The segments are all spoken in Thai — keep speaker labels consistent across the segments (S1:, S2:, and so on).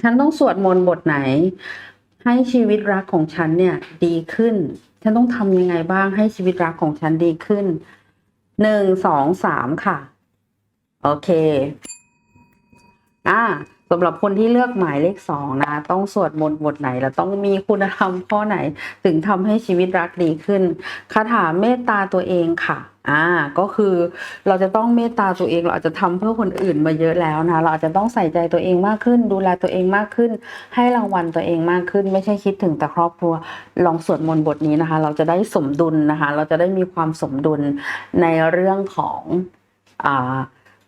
S1: ฉันต้องสวดมนต์บทไหน ให้ชีวิตรักของฉันเนี่ยดีขึ้น ฉันต้องทำยังไงบ้างให้ชีวิตรักของฉันดีขึ้นหนึ่งสองสามค่ะ โอเค อ่า สำหรับคนที่เลือกหมายเลขสองนะ ต้องสวดมนต์บทไหน แล้วต้องมีคุณธรรมข้อไหน ถึงทำให้ชีวิตรักดีขึ้นคาถาเมตตาตัวเองค่ะอ่าก็คือเราจะต้องเมตตาตัวเองเราอาจจะทำเพื่อคนอื่นมาเยอะแล้วนะเราอาจจะต้องใส่ใจตัวเองมากขึ้น ดูแลตัวเองมากขึ้น ให้รางวัลตัวเองมากขึ้น ไม่ใช่คิดถึงแต่ครอบครัวลองสวดมนต์บทนี้นะคะ เราจะได้สมดุลนะคะ เราจะได้มีความสมดุลในเรื่องของอ่า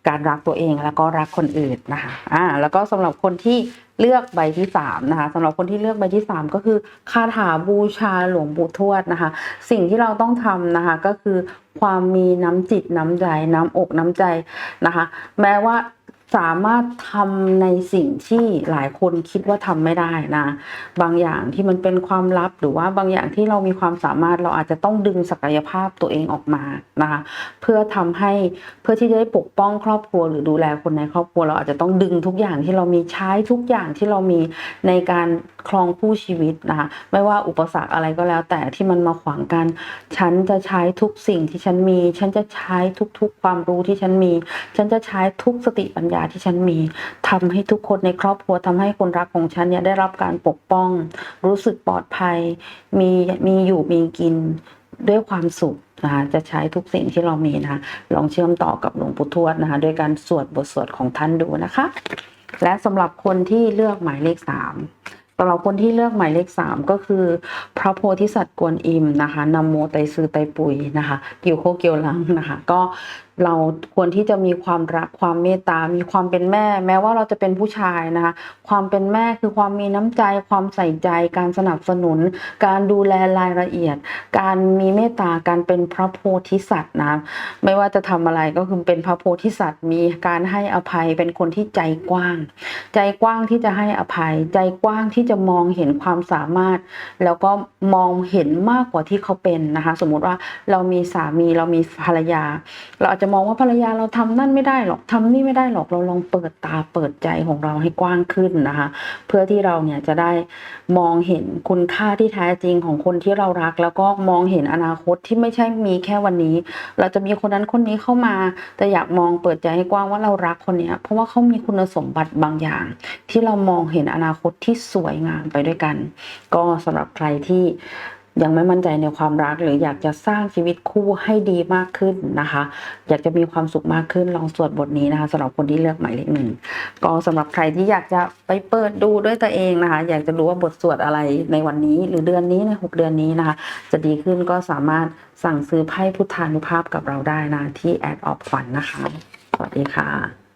S1: การรักตัวเองแล้วก็รักคนอื่นนะคะอ่าแล้วก็สำหรับคนที่เลือกใบที่สามนะคะสำหรับคนที่เลือกใบที่สามก็คือคาถาบูชาหลวงปู่ทวดนะคะ สิ่งที่เราต้องทำนะคะก็คือความมีน้ำจิตน้ำใจน้ำอกน้ำใจนะคะ แม้ว่า สามารถทำในสิ่งที่หลายคนคิดว่าทำไม่ได้นะ บางอย่างที่มันเป็นความลับหรือว่าบางอย่างที่เรามีความสามารถเราอาจจะต้องดึงศักยภาพตัวเองออกมานะคะเพื่อทำให้เพื่อที่จะได้ปกป้องครอบครัว หรือดูแลคนในครอบครัว เราอาจจะต้องดึงทุกอย่างที่เรามีใช้ทุกอย่างที่เรามีในการครองผู้ชีวิตนะคะไม่ว่าอุปสรรคอะไรก็แล้ว แต่ที่มันมาขวางกัน ฉันจะใช้ทุกสิ่งที่ฉันมี ฉันจะใช้ทุกๆ ความรู้ที่ฉันมี ฉันจะใช้ทุกสติปัญญาที่ฉันมีทำให้ทุกคนในครอบครัวทำให้คนรักของฉันเนี่ยได้รับการปกป้อง รู้สึกปลอดภัย มีมีอยู่มีกินด้วยความสุขนะคะจะใช้ทุกสิ่งที่เรามีนะคะลองเชื่อมต่อกับหลวงปู่ทวดนะคะด้วยการสวดบทสวดของท่านดูนะคะ และสำหรับคนที่เลือกหมายเลขสามสำหรับคนที่เลือกหมายเลขสามก็คือ พระโพธิสัตว์กวนอิมนะคะนำโมไตซือไตปุยนะคะเกียวโคเกียวลังนะคะ ก็ เราควรที่จะมีความรักความเมตตา มีความเป็นแม่ แม้ว่าเราจะเป็นผู้ชายนะคะ ความเป็นแม่คือความมีน้ำใจ ความใส่ใจ การสนับสนุน การดูแลรายละเอียด การมีเมตตา การเป็นพระโพธิสัตว์นะ ไม่ว่าจะทำอะไรก็คือเป็นพระโพธิสัตว์ มีการให้อภัย เป็นคนที่ใจกว้าง ใจกว้างที่จะให้อภัย ใจกว้างที่จะมองเห็นความสามารถ แล้วก็มองเห็นมากกว่าที่เขาเป็นนะคะ สมมุติว่าเรามีสามี เรามีภรรยา เราอาจจะมองว่าภรรยาเราทำนั่นไม่ได้หรอกทำนี่ไม่ได้หรอกเราลองเปิดตาเปิดใจของเราให้กว้างขึ้นนะคะ เพื่อที่เราเนี่ยจะได้มองเห็นคุณค่าที่แท้จริงของคนที่เรารัก แล้วก็มองเห็นอนาคตที่ไม่ใช่มีแค่วันนี้ เราจะมีคนนั้นคนนี้เข้ามาแต่อยากมองเปิดใจให้กว้างว่าเรารักคนเนี้ยเพราะว่าเขามีคุณสมบัติบางอย่าง ที่เรามองเห็นอนาคตที่สวยงามไปด้วยกัน ก็สำหรับใครที่ ยังไม่มั่นใจในความรักหรืออยากจะสร้างชีวิตคู่ให้ดีมากขึ้นนะคะ อยากจะมีความสุขมากขึ้นลองสวดบทนี้นะคะสำหรับคนที่เลือกหมายเลขหนึ่งก็สำหรับใครที่อยากจะไปเปิดดูด้วยตัวเองนะคะ อยากจะรู้ว่าบทสวดอะไรในวันนี้ หรือเดือนนี้ในหกเดือนนี้นะคะ จะดีขึ้นก็สามารถสั่งซื้อไพ่พุทธานุภาพกับเราได้นะที่แอดออฟฝันนะคะ สวัสดีค่ะ